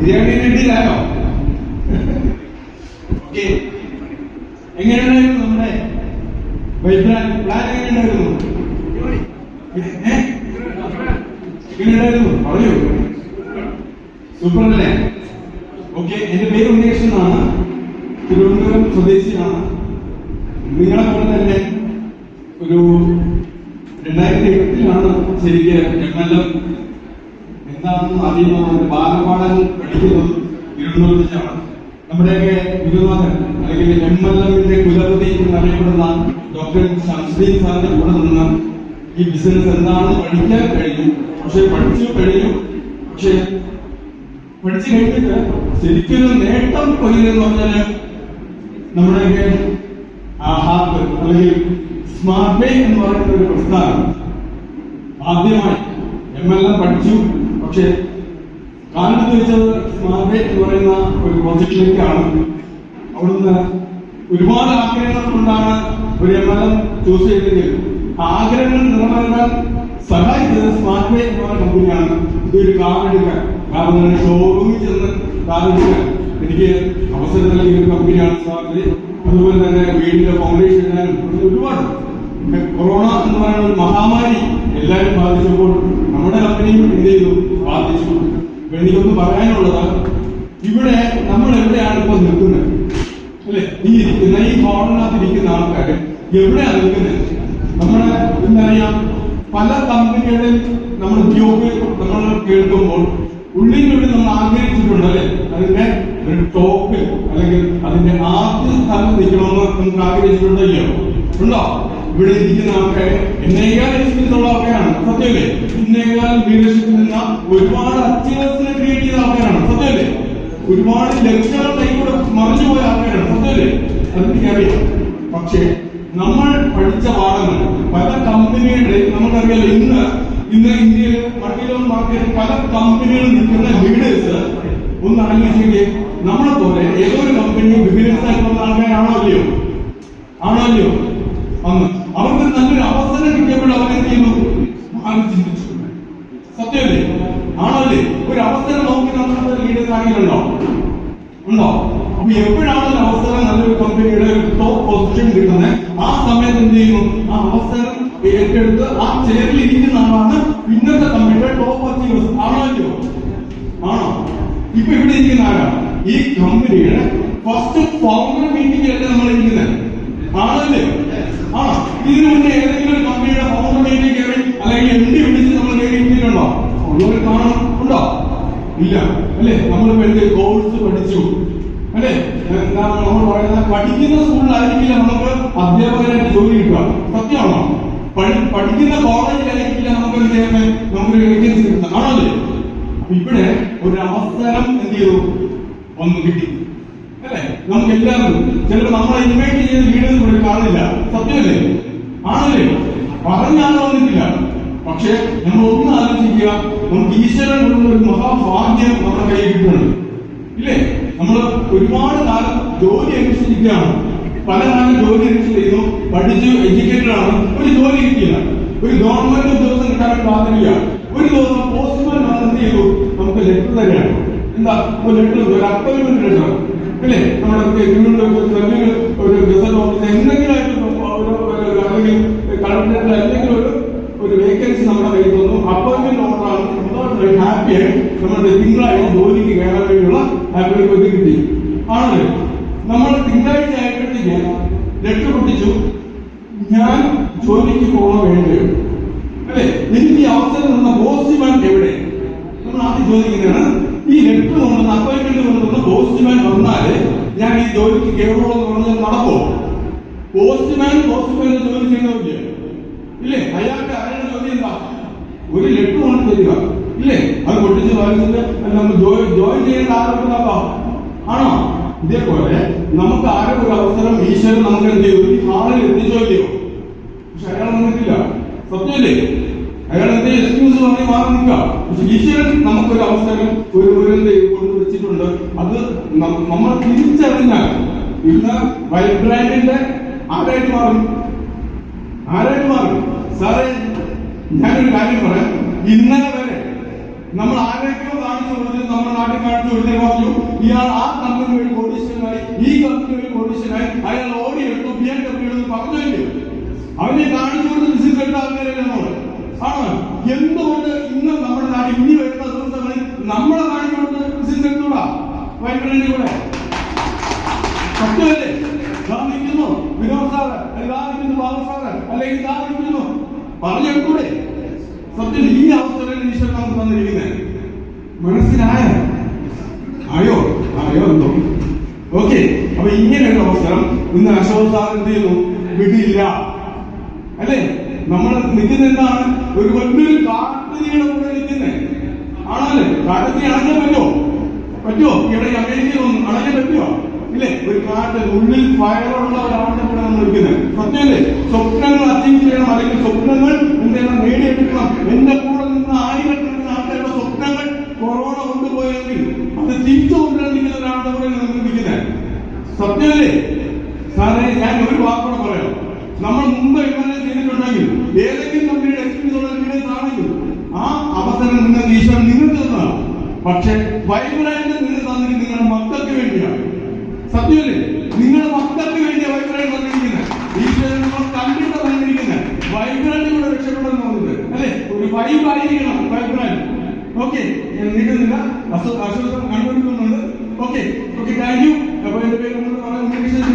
Biryani റെഡിയിലായോ okay. എങ്ങനെയുണ്ടായിരുന്നു നമ്മുടെ plan plan എങ്ങനെയുണ്ടായിരുന്നു? എങ്ങനെയുണ്ടായിരുന്നു? പറയൂ. സൂപ്പർ അല്ലേ ഓക്കെ എന്റെ പേര് ഉണ്ണികൃഷ്ണൻ എന്നാണ്. തിരുവനന്തപുരം സ്വദേശിയാണ്. നിങ്ങളെ പോലെ തന്നെ ഒരു രണ്ടായിരത്തി എട്ടിലാണ് ശരിക്ക് എം എൽ എം എന്താണെന്ന് അറിയുന്നത് ബാലപാഠൻ പഠിക്കുന്നത് തിരുവനന്തപുരത്ത് വെച്ചാണ് നമ്മുടെയൊക്കെ ഗുരുനാഥൻ അല്ലെങ്കിൽ എം എൽ എമ്മിന്റെ കുലപതി എന്നറിയപ്പെടുന്ന ഡോക്ടർ ശംസുദ്ദീൻ സാറിന്റെ കൂടെ നിന്ന് ഈ ബിസിനസ് എന്താണെന്ന് പഠിക്കാൻ കഴിഞ്ഞു പക്ഷെ പഠിച്ചു കഴിഞ്ഞു. പക്ഷെ പഠിച്ചു കഴിഞ്ഞിട്ട് ശരിക്കൊരു നേട്ടം കൊയ്യെന്ന് പറഞ്ഞാൽ നമ്മുടെയൊക്കെ ആ ഹാപ്പ് അല്ലെങ്കിൽ സ്മാർട്ട് പേ എന്ന് പറയുന്ന ഒരു പ്രസ്ഥാനം. ആദ്യമായി എം എൽ എം പഠിച്ചു. പക്ഷെ കാരണം വെച്ചത് വെച്ചാൽ പേ എന്ന് പറയുന്ന ഒരു പ്രോജക്റ്റിലേക്കാണ് അവിടുന്ന് ഒരുപാട് ആഗ്രഹങ്ങൾ കൊണ്ടാണ് ഒരു എം എൽ എം ചൂസ് ചെയ്തെങ്കിൽ ആഗ്രഹങ്ങൾ നിറവേറാൻ സഹായിച്ചത് സ്മാർട്ട് വേ എന്ന് കമ്പനിയാണ്. ഇതൊരു കാറെടുക്കാൻ കാരണം ഷോറൂമിൽ ചെന്ന് കാറെടുക്കാൻ എനിക്ക് അവസരം നൽകിയ ഒരു കമ്പനിയാണ് സ്മാർട്ട് വേ അതുപോലെ തന്നെ വീടിന്റെ ഫൗണ്ടേഷൻ ഇടാനും ഒരുപാട്. കൊറോണ എന്ന് പറയുന്ന ഒരു മഹാമാരി എല്ലാവരും ബാധിച്ചപ്പോൾ നമ്മുടെ കമ്പനിയും എന്ത് ചെയ്തു? ബാധിച്ചു എനിക്കൊന്ന് പറയാനുള്ളത് ഇവിടെ നമ്മൾ എവിടെയാണ് ഇപ്പൊ നിൽക്കുന്നത്? അല്ലെ? ഈ ഇരിക്കുന്ന ഈ ഹോളിനകത്ത് ഇരിക്കുന്ന ആൾക്കാർ എവിടെയാണ് നിൽക്കുന്നത്? നമ്മുടെ എന്താ പറയാ പല കമ്പനികളിൽ നമ്മൾ ഉദ്യോഗ നമ്മൾ കേൾക്കുമ്പോൾ ഉള്ളിനുള്ളിൽ നമ്മൾ ആഗ്രഹിച്ചിട്ടുണ്ട് അല്ലെ അതിന്റെ ഒരു ടോപ്പിൽ അല്ലെങ്കിൽ അതിന്റെ ആദ്യ സ്ഥലം നിൽക്കണമെന്ന് നമുക്ക് ആഗ്രഹിച്ചിട്ടുണ്ടല്ലോ ഉണ്ടോ? ഇവിടെ ഇരിക്കുന്ന ആൾക്കാരെ എന്നേക്കാൾ എക്സ്പീരിയൻസ് ആൾക്കാരാണ്. സത്യമല്ലേ? ഇന്നേക്കാൾ ലീഡർഷിപ്പിൽ നിന്ന ഒരുപാട് അച്ചീവേഴ്സിനെ ക്രിയേറ്റ് ചെയ്ത ആൾക്കാരാണ്. സത്യമല്ലേ? ഒരുപാട് ലക്ഷ്യങ്ങൾ കൈകൂടെ മറിഞ്ഞു പോയ ആൾക്കാരാണ്. സത്യമല്ലേ? അതെനിക്കറിയാം പക്ഷേ നമ്മൾ പഠിച്ച പാഠങ്ങൾ പല കമ്പനികളുടെ നമുക്കറിയാലോ ഇന്ന് ഇന്ന് ഇന്ത്യയിൽ മൾട്ടിലോൺ മാർക്കറ്റിൽ പല കമ്പനികളിൽ നിൽക്കുന്ന ലീഡേഴ്സ് ഒന്ന് ആലോചിച്ചെങ്കിൽ നമ്മളെ പോലെ ഏതൊരു കമ്പനിയും കമ്പനി ബിസിനസ് ആയിട്ടുള്ള ആൾക്കാരാണോ അല്ലയോ ആണോ അല്ലയോ അവർക്ക് നല്ലൊരു അവസരം കിട്ടിയപ്പോൾ അവരെന്ത് ചെയ്യുന്നു മാറി ചിന്തിച്ചു സത്യമല്ലേ? ആണല്ലേ? ഒരു അവസരം നോക്കി നമ്മുടെ ലീഡേഴ്സ് ഉണ്ടോ? അപ്പൊ എപ്പോഴാണ് ഒരു അവസരം നല്ലൊരു കമ്പനിയുടെ ടോപ്പ് പൊസിഷൻ കിട്ടുന്നത്? ആ സമയത്ത് എന്ത് ചെയ്യുന്നു? ആ അവസരം ഏറ്റെടുത്ത് ആ ചെയറിൽ ഇരിക്കുന്ന ആളാണ് ഇന്നത്തെ കമ്പനിയുടെ ടോപ്പ് അച്ചീവേഴ്സ് ആണോ ആണോ? ഇപ്പൊ ഇവിടെ ഇരിക്കുന്ന ആരാണ് ഈ കമ്പനിയുടെ ഫസ്റ്റ് ഫൗണ്ടർ മീറ്റിംഗിലല്ലേ നമ്മൾ ഇരിക്കുന്നത്? ആണല്ലേ? ആണോ? ഇതിനു മുന്നേ ഏതെങ്കിലും ഒരു കമ്പനിയുടെ ഫൗണ്ടർ മീറ്റിംഗ് കയറി അല്ലെങ്കിൽ എം ഡി വിളിച്ച് നമ്മൾ കയറിയിട്ടുണ്ടോ ഉള്ളവർ കാണണം. ഉണ്ടോ? ഇല്ല. അല്ലേ? നമ്മൾ എന്ത് കോഴ്സ് പഠിച്ചു. അല്ലേ? എന്താണ് നമ്മൾ പറയുന്നത്? പഠിക്കുന്ന സ്കൂളിലായിരിക്കില്ല നമുക്ക് അധ്യാപകരായിട്ട് ജോലി കിട്ടുക. സത്യമാണോ? പഠി പഠിക്കുന്ന കോളേജിലായിരിക്കില്ല നമുക്ക് എന്ത് ചെയ്യാൻ നമുക്കൊരു വേക്കൻസി കിട്ടുന്നത് ആണല്ലേ ഇവിടെ ഒരു അവസരം എന്ത് ചെയ്തു? ഒന്ന് കിട്ടി. അല്ലേ? നമുക്ക് എല്ലാവർക്കും. ചിലപ്പോൾ നമ്മളെ ഇൻവൈറ്റ് ചെയ്ത് ഇവിടെ കാണില്ല സത്യമല്ലേ? ആണല്ലേ? പറഞ്ഞാൽ വന്നിട്ടില്ല പക്ഷെ നമ്മൾ ഒന്ന് ആലോചിക്കുക. നമുക്ക് ഈശ്വരൻ കൊടുക്കുന്ന ഒരു മഹാഭാഗ്യം നമ്മുടെ കയ്യിൽ കിട്ടുന്നുണ്ട് ഇല്ലേ? നമ്മൾ ഒരുപാട് കാലം ജോലി അന്വേഷിച്ചിരിക്കുകയാണ് പല കാലം ജോലി അന്വേഷിച്ച് ചെയ്യുന്നു പഠിച്ചു എഡ്യൂക്കേറ്റഡ് ആണ്. ഒരു ജോലി കിട്ടിയില്ല. ഒരു ഗവൺമെന്റ് ഉദ്യോഗസ്ഥൻ കിട്ടാൻ പാടില്ല ഒരു ദിവസം പോസ്റ്റ്മാൻ വന്ന് എന്ത് ചെയ്തു. നമുക്ക് ലെറ്റർ തന്നെയാണ് എന്താ? ഒരു ലെറ്റർ ഒരു അപ്പോയിന്റ്മെന്റ് ലെറ്റർ അല്ലേ നമ്മുടെ ഒരു ഗസറ്റ് ഓഫീസ് എന്തെങ്കിലും ആയിട്ട് അല്ലെങ്കിൽ കളക്ടറേറ്റ് എന്തെങ്കിലും ഒരു ഒരു വേക്കൻസി നമ്മുടെ കയ്യിൽ തന്നു അപ്പോയിന്റ്മെന്റ് ഓർഡറാണ് സന്തോഷമായി ഹാപ്പിയായി നമ്മുടെ തിങ്കളാഴ്ച ജോലിക്ക് കയറാൻ വേണ്ടിയുള്ള ആപ്ലിക്കേഷൻ കിട്ടി. ആണല്ലോ നമ്മൾ തിങ്കളാഴ്ച ആയപ്പോഴത്തേക്ക് ലെറ്റർ പൊട്ടിച്ചു. ഞാൻ ജോലിക്ക് പോകാൻ വേണ്ടിയോ അല്ലെ? എനിക്ക് ഈ അവസരം തന്ന പോസ്റ്റ്മാൻ എവിടെ? നമ്മൾ ആദ്യം ചോദിക്കുന്നതാണ്. ഈ ലെറ്റർ കൊണ്ടുവന്ന അപ്പോയിന്റ്മെന്റ് കൊണ്ടുവന്ന പോസ്റ്റ്മാൻ വന്നാൽ ഞാൻ ഈ ജോലിക്ക് കയറുള്ളൂ എന്ന് പറഞ്ഞാൽ നടക്കോ പോസ്റ്റ്മാൻ പോസ്റ്റ്മാൻ ചെയ്യുന്നവരില്ലേ ഇല്ലേ? അയാൾക്ക് ആരുടെ ചോദ്യം എന്താ? ഒരു ലെറ്റർ കൊണ്ട് തരിക. ഇല്ലേ? അത് പൊട്ടിച്ച് വായിച്ചിട്ട് നമ്മൾ ജോയിൻ ജോയിൻ ചെയ്യേണ്ട ആരോഗ്യതാ ആണോ? ഇതേപോലെ നമുക്ക് ആരോ ഒരു അവസരം ഈശ്വരൻ നമുക്ക് എന്ത് ചെയ്തു ഈ ഹാളിൽ എത്തിച്ചോ ഇല്ലയോ പക്ഷെ അയാൾ വന്നിട്ടില്ല. സത്യമല്ലേ? അയാൾ എന്തേ എക്സ്ക്യൂസ് പറഞ്ഞ് മാറി നിൽക്കാം പക്ഷെ ഈശ്വരൻ നമുക്കൊരു അവസരം ഒരു ഒരു കൊണ്ട് വെച്ചിട്ടുണ്ട്. അത് നമ്മൾ തിരിച്ചറിഞ്ഞാൽ ഇന്ന് വൈബ്രാൻഡിന്റെ ആരായിട്ട് മാറും? ആരായിട്ട് മാറും? സാറേ ഞാനൊരു കാര്യം പറയാം. ഇന്നലെ വരെ നമ്മൾ ആരെയൊക്കെയോ കാണും കാണിച്ചു കൊടുത്തു നമ്മുടെ നാട്ടിൽ കാണിച്ചു കൊടുത്തേ പറഞ്ഞു ഇയാൾ ആ കമ്പനി വഴി കോടീശ്വരനായി ഈ കമ്പനി വഴി കോടീശ്വരനായി അയാൾ ഓടി എടുത്തു ബി എം കമ്പനി എടുത്ത്. പറഞ്ഞില്ലേ? അവനെ കാണിച്ചു കൊടുത്ത് ബിസിനസ് എടുത്ത ആൾക്കാരല്ലേ നമ്മൾ? ആണോ? എന്തുകൊണ്ട് ഇന്ന് നമ്മുടെ നാട്ടിൽ ഇനി വരുന്ന ദിവസങ്ങളിൽ നമ്മളെ കാണിച്ചു കൊടുത്ത് ബിസിനസ് എടുത്തൂടാ വൈബ്രന്റ് കൂടെ അല്ലെങ്കിൽ ദാ നിൽക്കുന്നു പറഞ്ഞെടുത്തൂടെ സത്യം ഈ അവസരം ഈശ്വരൻ നമുക്ക് തന്നിരിക്കുന്നത് മനസ്സിലായ? ആയോ ആയോ എന്തോ? ഓക്കെ അപ്പൊ ഇങ്ങനെ ഒരു അവസരം ഇന്ന് അശോക് സാർ എന്ത് ചെയ്യുന്നു? വിടില്ല അല്ലേ? നമ്മൾ നിൽക്കുന്ന എന്താണ്? ഒരു വലിയൊരു കാട്ടുതീയുടെ കൂടെ നിൽക്കുന്നത് ആണല്ലേ? കാട്ടുതീ അണഞ്ഞാൽ പറ്റുമോ? പറ്റുമോ? ഇവിടെ അമേരിക്കയിൽ ഒന്നും അണഞ്ഞാൽ പറ്റുമോ? ഇല്ലേ? ഒരു കാട്ടിൽ ഉള്ളിൽ ഫയറുള്ള ഒരാളുടെ കൂടെ നമ്മൾ നിൽക്കുന്നത് സത്യല്ലേ? സ്വപ്നങ്ങൾ അച്ചീവ് ചെയ്യണം അല്ലെങ്കിൽ സ്വപ്നങ്ങൾ എന്ത് നേടിയെടുക്കണം. എന്റെ കൂടെ നിന്ന് ആയിരക്കണക്കിന് ആൾക്കാരുടെ സ്വപ്നങ്ങൾ കൊറോണ കൊണ്ടുപോയെങ്കിൽ അത് തിരിച്ചു കൊണ്ടുവരാൻ ഒരാളുടെ കൂടെ നമ്മൾ നിൽക്കുന്നത് സത്യമല്ലേ സാറേ ഞാൻ ഒരു വാക്കോടെ പറയാം. നമ്മൾ മുമ്പ് എങ്ങനെ ചെയ്തിട്ടുണ്ടെങ്കിൽ ഏതെങ്കിലും കമ്പനിയുടെ എക്സ്പീരിയൻസ് ഉള്ള എക്സ്പീരിയൻസ് ആണെങ്കിൽ ആ അവസരം നിങ്ങൾക്ക് ഈശ്വരൻ നിങ്ങൾക്ക് തന്നതാണ്. പക്ഷെ വൈബ്രാൻഡ് നിങ്ങൾ തന്നിട്ട് നിങ്ങളുടെ മക്കൾക്ക് വേണ്ടിയാണ്. സത്യമല്ലേ? നിങ്ങൾ മക്കൾക്ക് വേണ്ടി വൈബ്രാൻഡ് വന്നിരിക്കുന്നത്. ഈശ്വരൻ നമ്മൾ കണ്ടിട്ട് വന്നിരിക്കുന്നത്. കൂടെ രക്ഷപ്പെടുന്നു അല്ലെ? ഒരു വൈബ് ആയിരിക്കണം വൈബ്രാൻഡ് ഓക്കെ നീട്ടുന്നില്ല അശോക് കണ്ടുപിടിക്കുന്നുണ്ട്. ഓക്കെ ഓക്കെ താങ്ക് യു അപ്പൊ എന്റെ പേര് നമ്മൾ ഉന്നയിച്ചതിന്